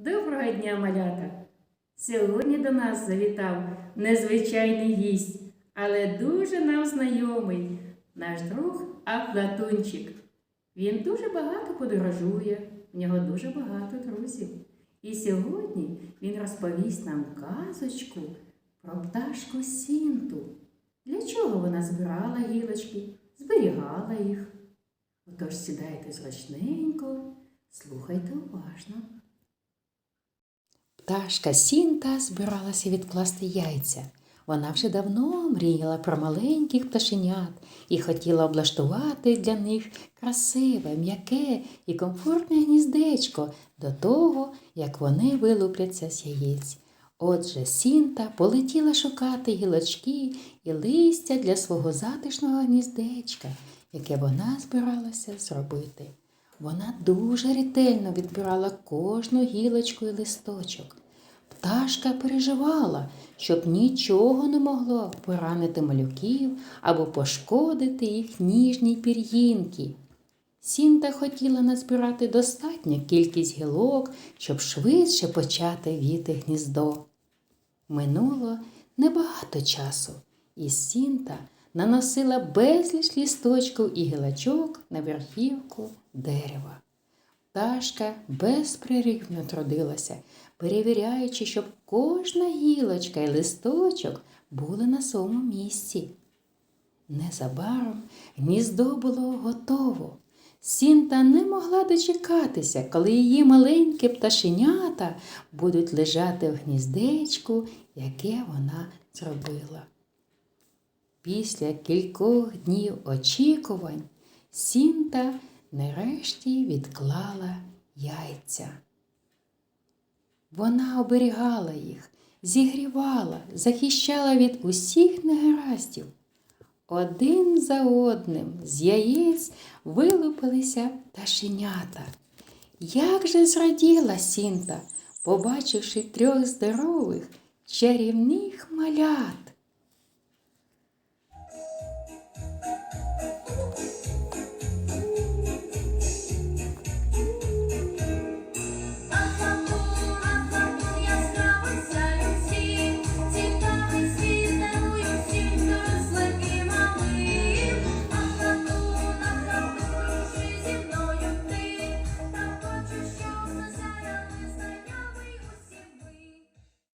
Доброго дня, малята! Сьогодні до нас завітав незвичайний гість, але дуже нам знайомий наш друг Афлатунчик. Він дуже багато подорожує, в нього дуже багато друзів. І сьогодні він розповість нам казочку про пташку Сінту. Для чого вона збирала гілочки, зберігала їх. Отож сідайте зручненько, слухайте уважно. Пташка Сінта збиралася відкласти яйця. Вона вже давно мріяла про маленьких пташенят і хотіла облаштувати для них красиве, м'яке і комфортне гніздечко до того, як вони вилупляться з яєць. Отже, Сінта полетіла шукати гілочки і листя для свого затишного гніздечка, яке вона збиралася зробити. Вона дуже ретельно відбирала кожну гілочку і листочок. Пташка переживала, щоб нічого не могло поранити малюків або пошкодити їх ніжні пір'їнки. Сінта хотіла назбирати достатню кількість гілок, щоб швидше почати віти гніздо. Минуло небагато часу, і Сінта наносила безліч лісточків і гілочок на верхівку дерева. Пташка безперервно трудилася, перевіряючи, щоб кожна гілочка і листочок були на своєму місці. Незабаром гніздо було готово. Сінта не могла дочекатися, коли її маленькі пташенята будуть лежати в гніздечку, яке вона зробила. Після кількох днів очікувань Сінта нарешті відклала яйця. Вона оберігала їх, зігрівала, захищала від усіх негараздів. Один за одним з яєць вилупилися пташенята. Як же зраділа Сінта, побачивши трьох здорових чарівних малят.